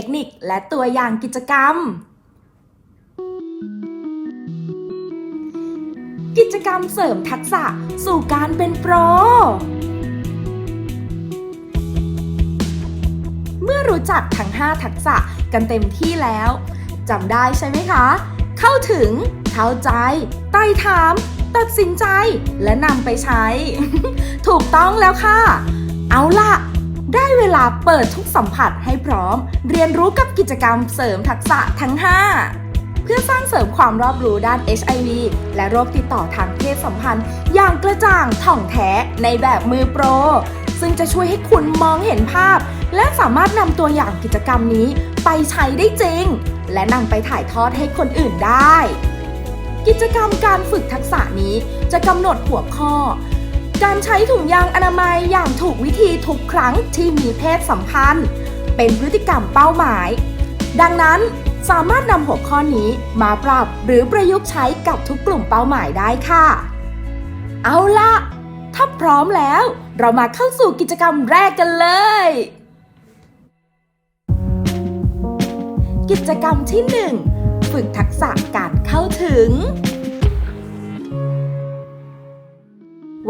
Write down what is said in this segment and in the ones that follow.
เทคนิคและตัวอย่างกิจกรรม กิจกรรมเสริมทักษะสู่การเป็นโปร เมื่อรู้จักทั้ง 5 ทักษะกันเต็มที่แล้วจำได้ใช่ไหมคะ เข้าถึง เข้าใจไต่ถาม ตัดสินใจ และนำไปใช้ ถูกต้องแล้วค่ะ เอาล่ะ ได้เวลาเปิดทุกสัมผัสให้พร้อม เรียนรู้กับกิจกรรมเสริมทักษะทั้ง 5 เพื่อสร้างเสริมความรอบรู้ด้าน HIV และโรคติดต่อทางเพศสัมพันธ์ อย่างกระจ่างถ่องแท้ในแบบมือโปร ซึ่งจะช่วยให้คุณมองเห็นภาพ และสามารถนำตัวอย่างกิจกรรมนี้ไปใช้ได้จริง และนำไปถ่ายทอดให้คนอื่นได้ กิจกรรมการฝึกทักษะนี้จะกำหนดหัวข้อ การใช้ถุงยางอนามัยอย่างถูกวิธีทุกครั้งที่มีเพศสัมพันธ์ เป็นพฤติกรรมเป้าหมาย ดังนั้นสามารถนำหัวข้อนี้มาปรับหรือประยุกต์ใช้กับทุกกลุ่มเป้าหมายได้ค่ะ เอาละถ้าพร้อมแล้ว เรามาเข้าสู่กิจกรรมแรกกันเลย กิจกรรมที่ 1 ฝึกทักษะการเข้าถึง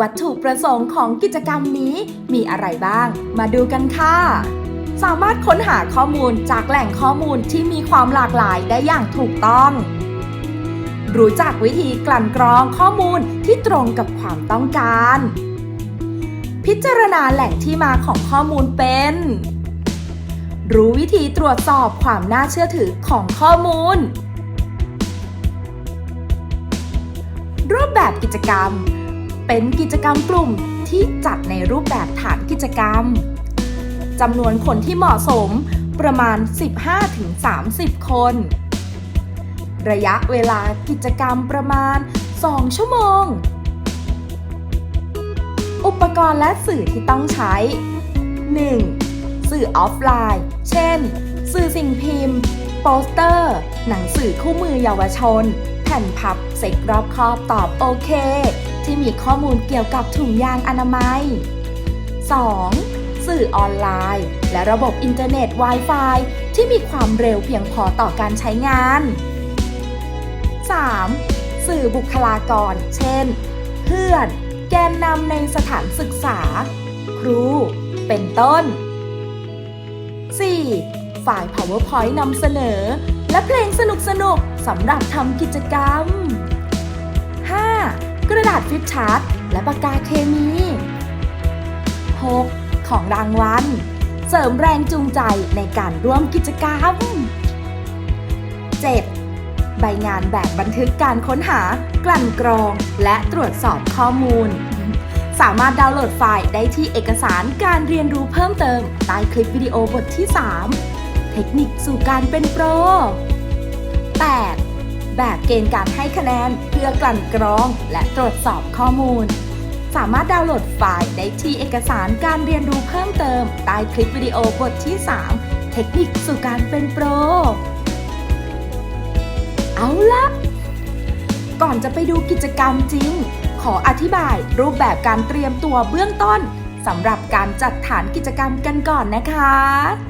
วัตถุประสงค์ของกิจกรรมนี้มีอะไรบ้าง มาดูกันค่ะ สามารถค้นหาข้อมูลจากแหล่งข้อมูลที่มีความหลากหลายได้อย่างถูกต้อง รู้จักวิธีกลั่นกรองข้อมูลที่ตรงกับความต้องการ พิจารณาแหล่งที่มาของข้อมูลเป็น รู้วิธีตรวจสอบความน่าเชื่อถือของข้อมูล รูปแบบกิจกรรม เป็นกิจกรรมกลุ่มที่จัดในรูปแบบฐานกิจกรรมจำนวนคนที่เหมาะสมประมาณ 15-30 คน ระยะเวลากิจกรรมประมาณ 2 ชั่วโมง อุปกรณ์และสื่อที่ต้องใช้ 1. สื่อออฟไลน์ เช่น สื่อสิ่งพิมพ์ โปสเตอร์ หนังสือคู่มือเยาวชน แผ่นพับเซ็กรอบครอบตอบโอเค ที่มีข้อมูลเกี่ยวกับถุงยางอนามัย 2. สื่อออนไลน์ และระบบอินเทอร์เน็ต Wi-Fi ที่มีความเร็วเพียงพอต่อการใช้งาน 3. สื่อบุคลากร เช่น เพื่อน แกนนำในสถานศึกษา ครู เป็นต้น 4. ฝ่าย PowerPoint นำเสนอ และเพลงสนุกๆสำหรับทำกิจกรรม กระดาษฟลิปชาร์ตและปากกาเคมี 6. ของรางวัล เสริมแรงจูงใจในการร่วมกิจกรรม 7. ใบงานแบบบันทึกการค้นหา กลั่นกรองและตรวจสอบข้อมูล สามารถดาวน์โหลดไฟล์ได้ที่เอกสารการเรียนรู้เพิ่มเติมใต้คลิปวิดีโอบทที่ 3 เทคนิคสู่การเป็นโปร 8. แบบเกณฑ์การให้คะแนน เพื่อกลั่นกรองและตรวจสอบข้อมูล สามารถดาวน์โหลดไฟล์ได้ที่เอกสารการเรียนรู้เพิ่มเติม ใต้คลิปวิดีโอบทที่ 3 เทคนิคสู่การเป็นโปร เอาละก่อนจะไปดูกิจกรรมจริง ขออธิบายรูปแบบการเตรียมตัวเบื้องต้นสำหรับการจัดฐานกิจกรรมกันก่อนนะคะ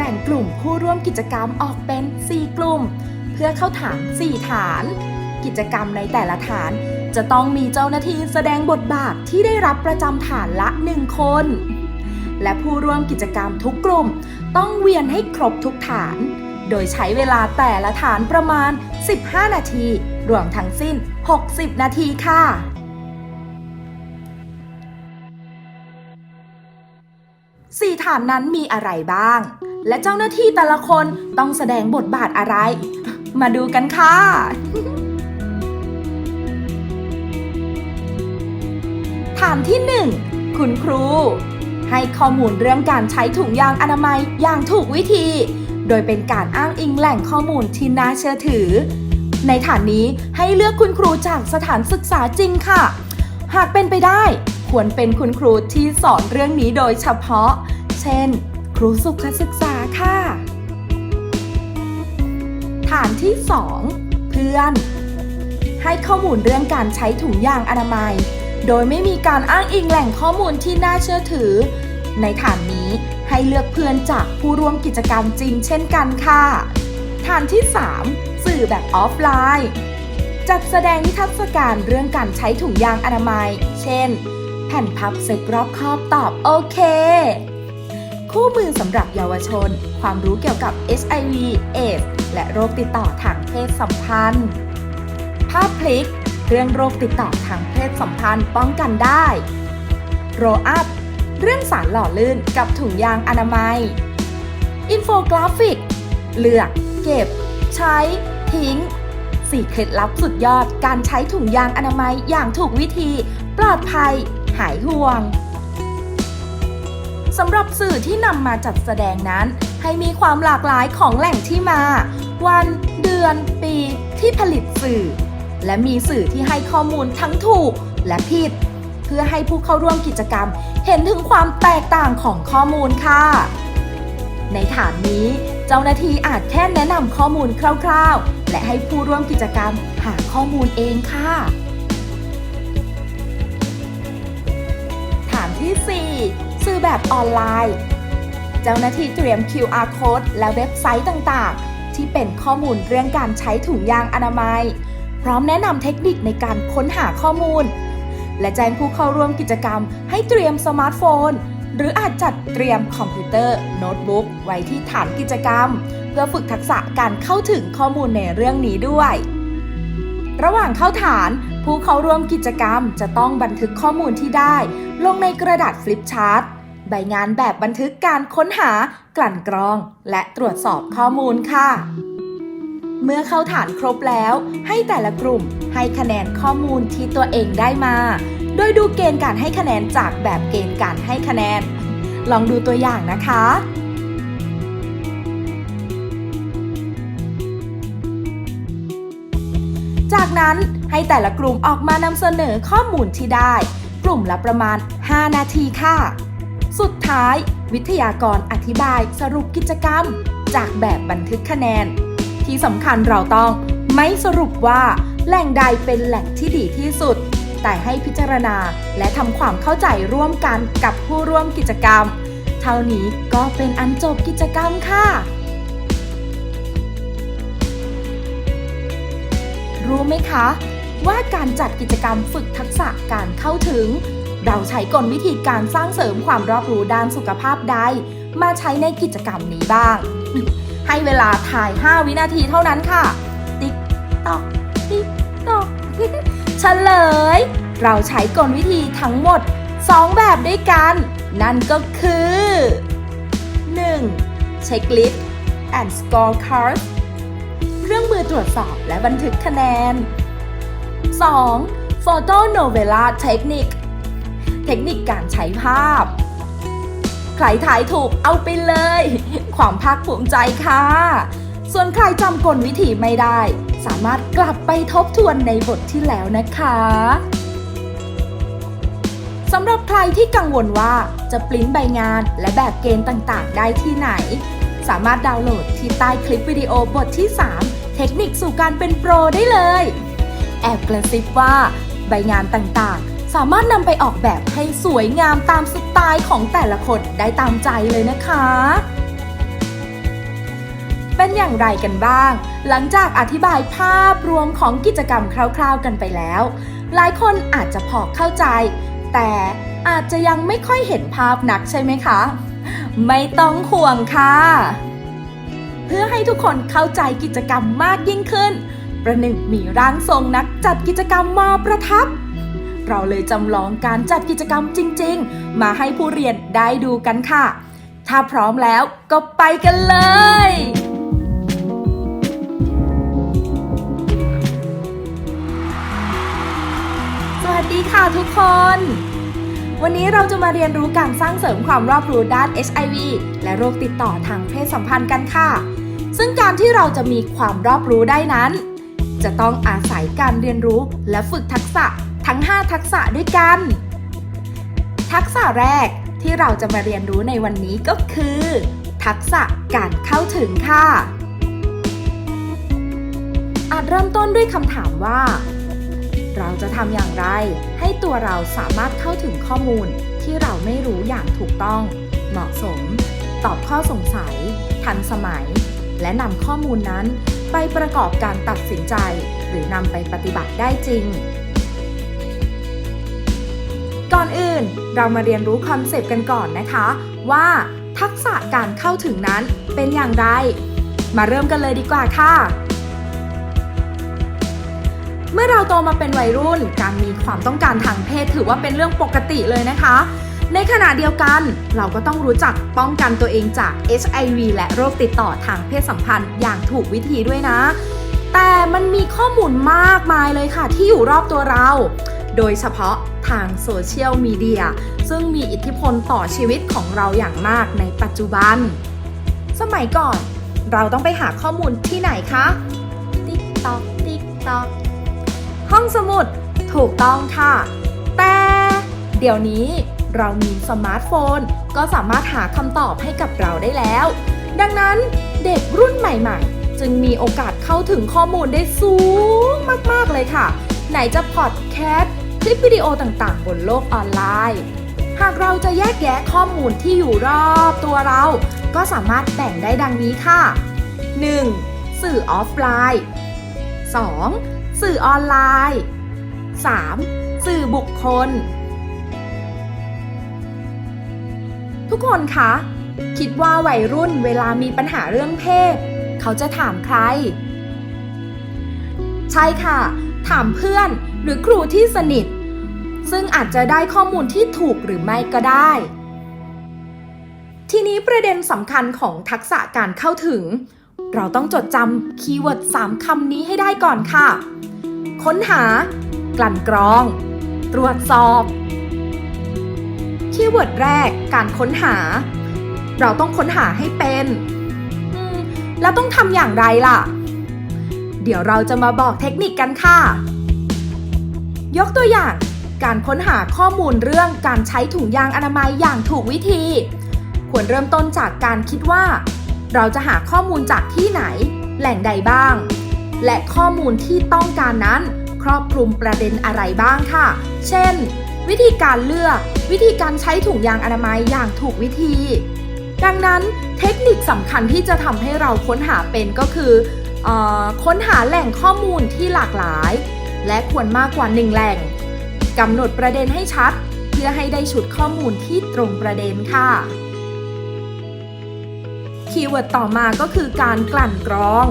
แบ่งกลุ่มผู้ร่วมกิจกรรมออกเป็น 4 กลุ่ม เพื่อเข้าฐาน 4 ฐาน กิจกรรมในแต่ละฐาน จะต้องมีเจ้าหน้าที่แสดงบทบาทที่ได้รับประจำฐานละ 1 คน และผู้ร่วมกิจกรรมทุกกลุ่ม ต้องเวียนให้ครบทุกฐาน โดยใช้เวลาแต่ละฐานประมาณ 15 นาที รวมทั้งสิ้น 60 นาทีค่ะานนั้นมีอะไรบ้าง และเจ้าหน้าที่แต่ละคนต้องแสดงบทบาทอะไร มาดูกันค่ะฐานที่ 1 คุณครู ให้ข้อมูลเรื่องการใช้ถุงยางอนามัยอย่างถูกวิธี โดยเป็นการอ้างอิงแหล่งข้อมูลที่น่าเชื่อถือ ในฐานนี้ให้เลือกคุณครูจากสถานศึกษาจริงค่ะ หากเป็นไปได้ ควรเป็นคุณครูที่สอนเรื่องนี้โดยเฉพาะ เช่น ครูสุขศึกษาค่ะ ฐานที่ 2 เพื่อน ให้ข้อมูลเรื่องการใช้ถุงยางอนามัย โดยไม่มีการอ้างอิงแหล่งข้อมูลที่น่าเชื่อถือ ในฐานนี้ให้เลือกเพื่อนจากผู้ร่วมกิจกรรมจริงเช่นกันค่ะ ฐานที่ 3 สื่อแบบออฟไลน์ จัดแสดงนิทรรศการเรื่องการใช้ถุงยางอนามัย เช่น แผ่นพับเซ็กรอบครอบตอบโอเค คู่มือสำหรับเยาวชน ความรู้เกี่ยวกับ HIV AIDS และโรคติดต่อทางเพศสัมพันธ์ ภาพพลิก เรื่องโรคติดต่อทางเพศสัมพันธ์ป้องกันได้โรอัพเรื่องสารหล่อลื่นกับถุงยางอนามัย อินโฟกราฟิก เลือก เก็บ ใช้ ทิ้งสี่เคล็ดลับสุดยอดการใช้ถุงยางอนามัยอย่างถูกวิธี ปลอดภัย หายห่วง สำหรับสื่อที่นำมาจัดแสดงนั้น ให้มีความหลากหลายของแหล่งที่มา วัน เดือน ปีที่ผลิตสื่อ และมีสื่อที่ให้ข้อมูลทั้งถูกและผิด เพื่อให้ผู้เข้าร่วมกิจกรรม เห็นถึงความแตกต่างของข้อมูลค่ะ ในฐานนี้เจ้าหน้าที่อาจแค่แนะนำข้อมูลคร่าวๆ และให้ผู้ร่วมกิจกรรมหาข้อมูลเองค่ะฐานที่ 4 สื่อแบบออนไลน์ เจ้าหน้าที่เตรียม QR code และเว็บไซต์ต่างๆ ที่เป็นข้อมูลเรื่องการใช้ถุงยางอนามัย พร้อมแนะนำเทคนิคในการค้นหาข้อมูล และแจ้งผู้เข้าร่วมกิจกรรม ให้เตรียมสมาร์ทโฟน หรืออาจจัดเตรียมคอมพิวเตอร์ โน้ตบุ๊กไว้ที่ฐานกิจกรรม เพื่อฝึกทักษะการเข้าถึงข้อมูลในเรื่องนี้ด้วยระหว่างเข้าฐาน ผู้เข้าร่วมกิจกรรมจะต้องบันทึกข้อมูลที่ได้ ลงในกระดาษฟลิปชาร์ต ใบงานแบบบันทึกการค้นหากลั่นกรอง และตรวจสอบข้อมูลค่ะ เมื่อเข้าฐานครบแล้ว ให้แต่ละกลุ่มให้คะแนนข้อมูลที่ตัวเองได้มา โดยดูเกณฑ์การให้คะแนนจากแบบเกณฑ์การให้คะแนน ลองดูตัวอย่างนะคะจากนั้นให้แต่ละกลุ่มออกมานำเสนอข้อมูลที่ได้ กลุ่มละประมาณ 5 นาทีค่ะ สุดท้าย วิทยากรอธิบายสรุปกิจกรรม จากแบบบันทึกคะแนน ที่สำคัญเราต้องไม่สรุปว่า แหล่งใดเป็นแหล่งที่ดีที่สุด แต่ให้พิจารณาและทำความเข้าใจร่วมกันกับผู้ร่วมกิจกรรม เท่านี้ก็เป็นอันจบกิจกรรมค่ะรู้ไหมคะ ว่าการจัดกิจกรรมฝึกทักษะการเข้าถึง เราใช้กลวิธีการสร้างเสริมความรอบรู้ด้านสุขภาพใด มาใช้ในกิจกรรมนี้บ้าง ให้เวลาถ่าย 5 วินาทีเท่านั้นค่ะ ติ๊กตอกติ๊กตอกเฉลย เราใช้กลวิธีทั้งหมด 2 แบบด้วยกัน นั่นก็คือ 1. เช็คลิสต์ and scorecards เครื่องมือตรวจสอบและบันทึกคะแนน 2. Photo Novella Technique เทคนิคการใช้ภาพ ใครถ่ายถูกเอาไปเลย ความภาคภูมิใจค่ะ ส่วนใครจำกลวิธีไม่ได้ สามารถกลับไปทบทวนในบทที่แล้วนะคะสำหรับใครที่กังวลว่าจะปริ้นใบงานและแบบเกณฑ์ต่างๆ ได้ที่ไหน สามารถดาวน์โหลดที่ใต้คลิปวิดีโอบทที่ 3 เทคนิคสู่การเป็นโปรได้เลย แอบกระซิบว่า ใบงานต่างๆ สามารถนำไปออกแบบให้สวยงามตามสไตล์ของแต่ละคนได้ตามใจเลยนะคะ เป็นอย่างไรกันบ้าง หลังจากอธิบายภาพรวมของกิจกรรมคร่าว ๆ กันไปแล้ว หลายคนอาจจะพอเข้าใจ แต่อาจจะยังไม่ค่อยเห็นภาพนักใช่ไหมคะ ไม่ต้องห่วงค่ะ เพื่อให้ทุกคนเข้าใจกิจกรรมมากยิ่งขึ้น ประหนึ่งมีร่างทรงนักจัดกิจกรรมมาประทับ เราเลยจำลองการจัดกิจกรรมจริง ๆ มาให้ผู้เรียนได้ดูกันค่ะ ถ้าพร้อมแล้วก็ไปกันเลยสวัสดีค่ะทุกคน วันนี้เราจะมาเรียนรู้การสร้างเสริมความรอบรู้ด้าน HIV และโรคติดต่อทางเพศสัมพันธ์กันค่ะ ซึ่งการที่เราจะมีความรอบรู้ได้นั้น จะต้องอาศัยการเรียนรู้และฝึกทักษะ ทั้ง 5 ทักษะด้วยกัน ทักษะแรกที่เราจะมาเรียนรู้ในวันนี้ก็คือ ทักษะการเข้าถึงค่ะ อาจเริ่มต้นด้วยคำถามว่า เราจะทำอย่างไร ให้ตัวเราสามารถเข้าถึงข้อมูลที่เราไม่รู้อย่างถูกต้อง เหมาะสม ตอบข้อสงสัย ทันสมัย และนำข้อมูลนั้นไปประกอบการตัดสินใจ หรือนำไปปฏิบัติได้จริง ก่อนอื่นเรามาเรียนรู้คอนเซปต์กันก่อนนะคะ ว่าทักษะการเข้าถึงนั้นเป็นอย่างไร มาเริ่มกันเลยดีกว่าค่ะ เมื่อเราโตมาเป็นวัยรุ่น การมีความต้องการทางเพศถือว่าเป็นเรื่องปกติเลยนะคะ ในขณะเดียวกันเราก็ต้องรู้จักป้องกันตัวเองจาก HIV และโรคติดต่อทางเพศสัมพันธ์อย่างถูกวิธีด้วยนะ แต่มันมีข้อมูลมากมายเลยค่ะที่อยู่รอบตัวเรา โดยเฉพาะทางโซเชียลมีเดียซึ่งมีอิทธิพลต่อชีวิตของเราอย่างมากในปัจจุบัน สมัยก่อน เราต้องไปหาข้อมูลที่ไหนคะ TikTok TikTok ห้องสมุดถูกต้องค่ะ แต่เดี๋ยวนี้เรามีสมาร์ทโฟน ก็สามารถหาคำตอบให้กับเราได้แล้ว ดังนั้นเด็กรุ่นใหม่ๆ จึงมีโอกาสเข้าถึงข้อมูลได้สูงมาก ๆ เลยค่ะ ไหนจะพอดแคสต์ ลิปวิดีโอต่างๆ บนโลกออนไลน์ หากเราจะแยกแยะข้อมูลที่อยู่รอบตัวเรา ก็สามารถแบ่งได้ดังนี้ค่ะ 1. สื่อออฟไลน์ 2. สื่อออนไลน์ 3. สื่อบุคคล ทุกคนคะ คิดว่าวัยรุ่นเวลามีปัญหาเรื่องเพศ เขาจะถามใคร ใช่ค่ะ ถามเพื่อนหรือครูที่สนิท ซึ่งอาจจะได้ข้อมูลที่ถูกหรือไม่ก็ได้ ทีนี้ประเด็นสำคัญของทักษะการเข้าถึง เราต้องจดจำคีย์เวิร์ด3คำนี้ให้ได้ก่อนค่ะ ค้นหา กลั่นกรอง ตรวจสอบ คีย์เวิร์ดแรก การค้นหา เราต้องค้นหาให้เป็น แล้วต้องทำอย่างไรล่ะ เดี๋ยวเราจะมาบอกเทคนิคกันค่ะ ยกตัวอย่าง การค้นหาข้อมูลเรื่องการใช้ถุงยางอนามัยอย่างถูกวิธี ควรเริ่มต้นจากการคิดว่า เราจะหาข้อมูลจากที่ไหน แหล่งใดบ้าง และข้อมูลที่ต้องการนั้น ครอบคลุมประเด็นอะไรบ้างค่ะ เช่น วิธีการเลือก วิธีการใช้ถุงยางอนามัยอย่างถูกวิธี ดังนั้นเทคนิคสำคัญที่จะทำให้เราค้นหาเป็นก็คือออค้นหาแหล่งข้อมูลที่หลากหลาย และควรมากกว่าหนึ่งแหล่ง กำหนดประเด็นให้ชัด เพื่อให้ได้ชุดข้อมูลที่ตรงประเด็นค่ะคีย์เวิร์ดต่อมาก็คือการกลั่นกรอง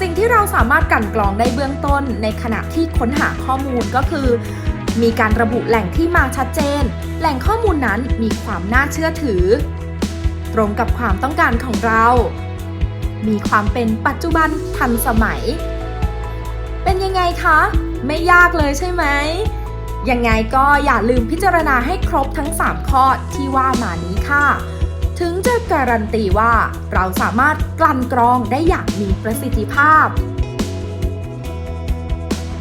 สิ่งที่เราสามารถกลั่นกรองได้เบื้องต้น ในขณะที่ค้นหาข้อมูลก็คือ มีการระบุแหล่งที่มาชัดเจน แหล่งข้อมูลนั้นมีความน่าเชื่อถือ ตรงกับความต้องการของเรา มีความเป็นปัจจุบันทันสมัย เป็นยังไงคะ ไม่ยากเลยใช่ไหม ยังไงก็อย่าลืมพิจารณาให้ครบทั้ง 3 ข้อที่ว่ามานี้ค่ะ ถึงจะการันตีว่าเราสามารถกลั่นกรองได้อย่างมีประสิทธิภาพ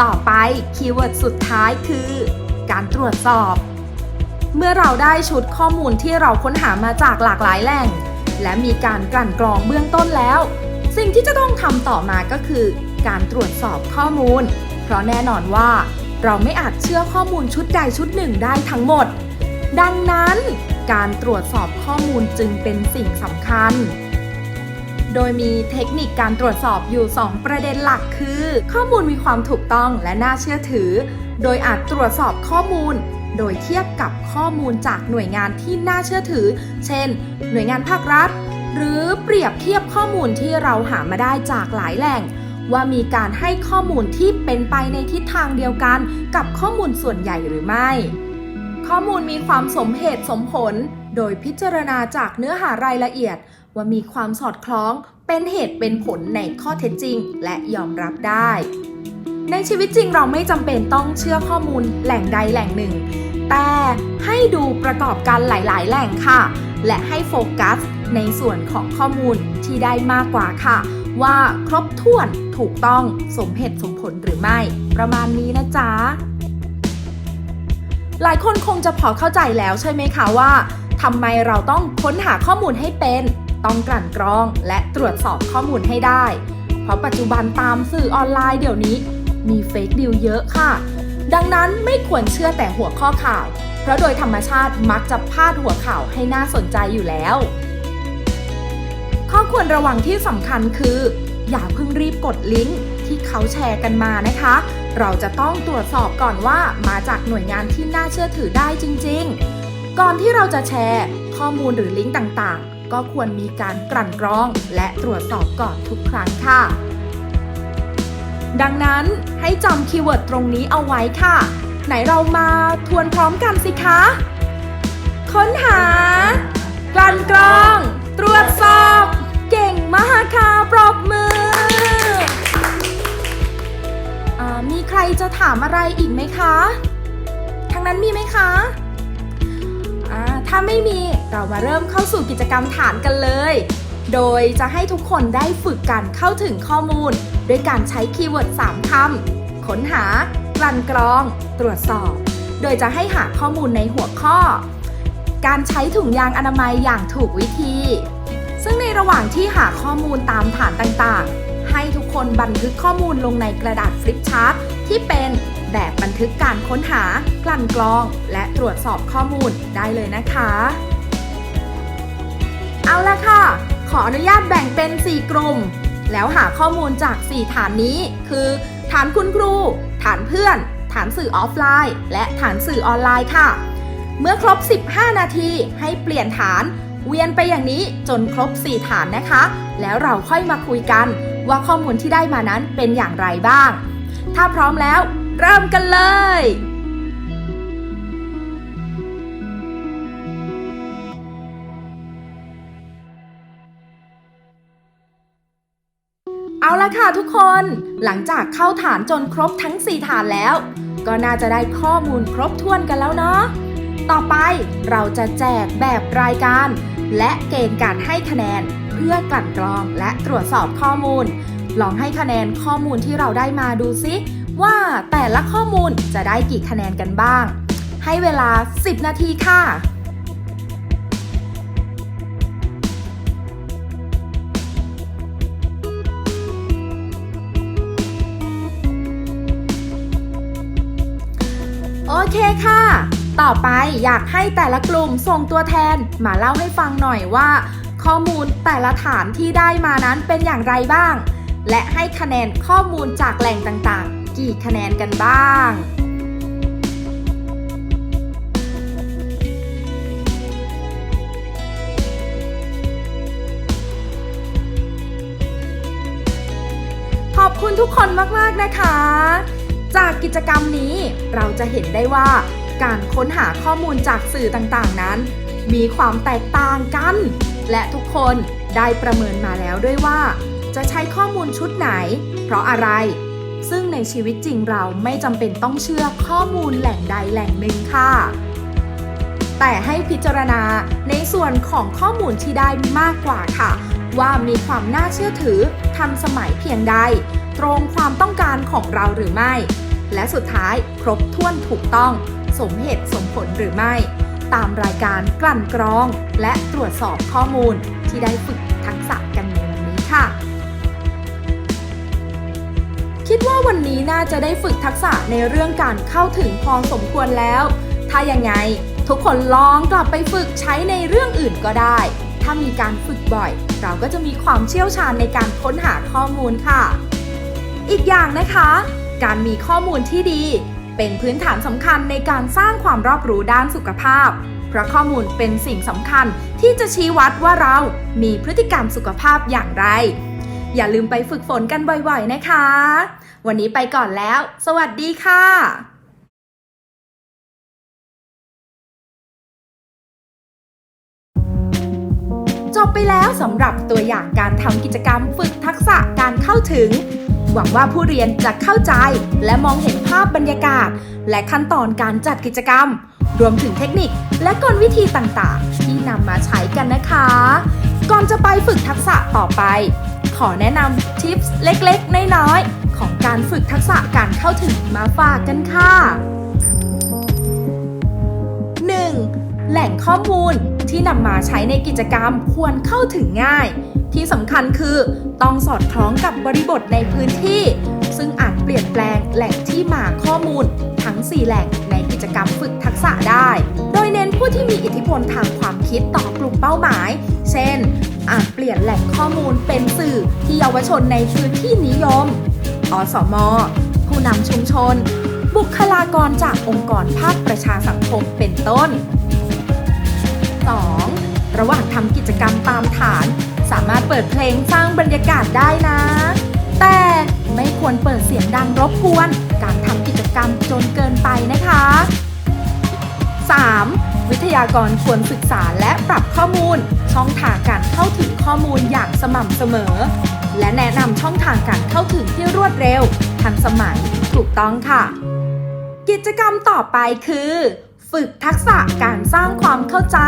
ต่อไปคีย์เวิร์ดสุดท้ายคือ การตรวจสอบ เมื่อเราได้ชุดข้อมูลที่เราค้นหามาจากหลากหลายแหล่ง และมีการกลั่นกรองเบื้องต้นแล้ว สิ่งที่จะต้องทำต่อมาก็คือ การตรวจสอบข้อมูล เพราะแน่นอนว่า เราไม่อาจเชื่อข้อมูลชุดใดชุดหนึ่งได้ทั้งหมด ดังนั้นการตรวจสอบข้อมูลจึงเป็นสิ่งสำคัญ โดยมีเทคนิคการตรวจสอบอยู่ 2 ประเด็นหลักคือ ข้อมูลมีความถูกต้องและน่าเชื่อถือ โดยอาจตรวจสอบข้อมูล โดยเทียบกับข้อมูลจากหน่วยงานที่น่าเชื่อถือ เช่น หน่วยงานภาครัฐ หรือเปรียบเทียบข้อมูลที่เราหามาได้จากหลายแหล่ง ว่ามีการให้ข้อมูลที่เป็นไปในทิศทางเดียวกันกับข้อมูลส่วนใหญ่หรือไม่ ข้อมูลมีความสมเหตุสมผล โดยพิจารณาจากเนื้อหารายละเอียด ว่ามีความสอดคล้องเป็นเหตุเป็นผลในข้อเท็จจริง และยอมรับได้ ในชีวิตจริงเราไม่จำเป็นต้องเชื่อข้อมูลแหล่งใดแหล่งหนึ่ง แต่ให้ดูประกอบกันหลาย ๆ แหล่งค่ะ และให้โฟกัสในส่วนของข้อมูลที่ได้มากกว่าค่ะ ว่าครบถ้วนถูกต้องสมเหตุสมผลหรือไม่ ประมาณนี้นะจ๊ะ หลายคนคงจะพอเข้าใจแล้วใช่ไหมคะว่าทำไมเราต้องค้นหาข้อมูลให้เป็น ต้องกลั่นกรองและตรวจสอบข้อมูลให้ได้ เพราะปัจจุบันตามสื่อออนไลน์เดี๋ยวนี้มีเฟกดิวเยอะค่ะ ดังนั้นไม่ควรเชื่อแต่หัวข้อข่าว เพราะโดยธรรมชาติมักจะพาดหัวข่าวให้น่าสนใจอยู่แล้ว ข้อควรระวังที่สำคัญคือ อย่าเพิ่งรีบกดลิงก์ที่เขาแชร์กันมานะคะ เราจะต้องตรวจสอบก่อนว่ามาจากหน่วยงานที่น่าเชื่อถือได้จริง ๆ ก่อนที่เราจะแชร์ ข้อมูลหรือลิงก์ต่างๆ ก็ควรมีการกลั่นกรอง และตรวจสอบก่อนทุกครั้งค่ะ ดังนั้นให้จำคีย์เวิร์ดตรงนี้เอาไว้ค่ะ ไหนเรามาทวนพร้อมกันสิคะ ค้นหา กลั่นกรอง ตรวจสอบ เก่งมากค่ะปรบมืออามีใครจะถามอะไรอีกไหมคะ ทางนั้นมีไหมคะอ่าถ้าไม่มีเรามาเริ่มเข้าสู่กิจกรรมฐานกันเลย โดยจะให้ทุกคนได้ฝึกการเข้าถึงข้อมูล ด้วยการใช้คีย์เวิร์ด 3 คำ ค้นหา กลั่นกรอง ตรวจสอบ โดยจะให้หาข้อมูลในหัวข้อ การใช้ถุงยางอนามัยอย่างถูกวิธี ซึ่งในระหว่างที่หาข้อมูลตามฐานต่างๆ ให้ทุกคนบันทึกข้อมูลลงในกระดาษฟลิปชาร์ตที่เป็นแบบบันทึกการค้นหากลั่นกรอง และตรวจสอบข้อมูลได้เลยนะคะ เอาละค่ะ ขออนุญาตแบ่งเป็น 4 กลุ่ม แล้วหาข้อมูลจาก 4 ฐานนี้ คือ ฐานคุณครู ฐานเพื่อน ฐานสื่อออฟไลน์ และฐานสื่อออนไลน์ค่ะ เมื่อครบ 15 นาทีให้เปลี่ยนฐาน เวียนไปอย่างนี้จนครบ 4 ฐานนะคะ แล้วเราค่อยมาคุยกัน ว่าข้อมูลที่ได้มานั้นเป็นอย่างไรบ้าง ถ้าพร้อมแล้ว เริ่มกันเลยเอาละค่ะทุกคน หลังจากเข้าฐานจนครบทั้ง 4 ฐานแล้ว ก็น่าจะได้ข้อมูลครบถ้วนกันแล้วเนาะ ต่อไปเราจะแจกแบบรายการ และเกณฑ์การให้คะแนนเพื่อกลั่นกรองและตรวจสอบข้อมูล ลองให้คะแนนข้อมูลที่เราได้มาดูซิ ว่าแต่ละข้อมูลจะได้กี่คะแนนกันบ้าง ให้เวลา 10 นาทีค่ะโอเคค่ะ ต่อไปอยากให้แต่ละกลุ่มส่งตัวแทนมาเล่าให้ฟังหน่อยว่า ข้อมูลแต่ละฐานที่ได้มานั้นเป็นอย่างไรบ้าง และให้คะแนนข้อมูลจากแหล่งต่างๆ กี่คะแนนกันบ้างขอบคุณทุกคนมาก ๆ นะคะ จากกิจกรรมนี้เราจะเห็นได้ว่า การค้นหาข้อมูลจากสื่อต่างๆนั้น มีความแตกต่างกัน และทุกคนได้ประเมินมาแล้วด้วยว่า จะใช้ข้อมูลชุดไหน เพราะอะไร ซึ่งในชีวิตจริงเราไม่จำเป็นต้องเชื่อข้อมูลแหล่งใดแหล่งหนึ่งค่ะ แต่ให้พิจารณาในส่วนของข้อมูลที่ได้มากกว่าค่ะ ว่ามีความน่าเชื่อถือทันสมัยเพียงใด ตรงความต้องการของเราหรือไม่และสุดท้ายครบถ้วนถูกต้อง สมเหตุสมผลหรือไม่ ตามรายการกลั่นกรอง และตรวจสอบข้อมูลที่ได้ฝึกทักษะกันในวันนี้ค่ะ คิดว่าวันนี้น่าจะได้ฝึกทักษะในเรื่องการเข้าถึงพอสมควรแล้ว ถ้ายังไงทุกคนลองกลับไปฝึกใช้ในเรื่องอื่นก็ได้ ถ้ามีการฝึกบ่อย เราก็จะมีความเชี่ยวชาญในการค้นหาข้อมูลค่ะ อีกอย่างนะคะ การมีข้อมูลที่ดี เป็นพื้นฐานสำคัญในการสร้างความรอบรู้ด้านสุขภาพ เพราะข้อมูลเป็นสิ่งสำคัญที่จะชี้วัดว่าเรามีพฤติกรรมสุขภาพอย่างไร อย่าลืมไปฝึกฝนกันบ่อยๆนะคะ วันนี้ไปก่อนแล้ว สวัสดีค่ะจบไปแล้วสำหรับตัวอย่างการทำกิจกรรมฝึกทักษะการเข้าถึง หวังว่าผู้เรียนจะเข้าใจและมองเห็นภาพบรรยากาศ และขั้นตอนการจัดกิจกรรม รวมถึงเทคนิคและกลวิธีต่างๆ ที่นำมาใช้กันนะคะ ก่อนจะไปฝึกทักษะต่อไป ขอแนะนำทิปส์เล็กๆ น้อยๆ ของการฝึกทักษะการเข้าถึงมาฝากกันค่ะ 1. แหล่งข้อมูลที่นำมาใช้ในกิจกรรมควรเข้าถึงง่าย ที่สำคัญคือต้องสอดคล้องกับบริบทในพื้นที่ ซึ่งอาจเปลี่ยนแปลงแหล่งที่มาข้อมูล ทั้ง 4 แหล่งในกิจกรรมฝึกทักษะได้ โดยเน้นผู้ที่มีอิทธิพลทางความคิดต่อกลุ่มเป้าหมาย เช่น อาจเปลี่ยนแหล่งข้อมูลเป็นสื่อที่เยาวชนในพื้นที่นิยม อสม ผู้นำชุมชน บุคลากรจากองค์กรภาคประชาสังคมเป็นต้น 2. ระหว่างทำกิจกรรมตามฐาน สามารถเปิดเพลงสร้างบรรยากาศได้นะ แต่ไม่ควรเปิดเสียงดังรบกวน การทำกิจกรรมจนเกินไปนะคะ 3. วิทยากรควรศึกษาและปรับข้อมูล ช่องทางการเข้าถึงข้อมูลอย่างสม่ำเสมอ และแนะนำช่องทางการเข้าถึงที่รวดเร็ว ทันสมัยถูกต้องค่ะ กิจกรรมต่อไปคือ ฝึกทักษะการสร้างความเข้าใจ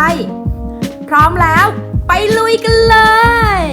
พร้อมแล้ว ไปลุยกันเลย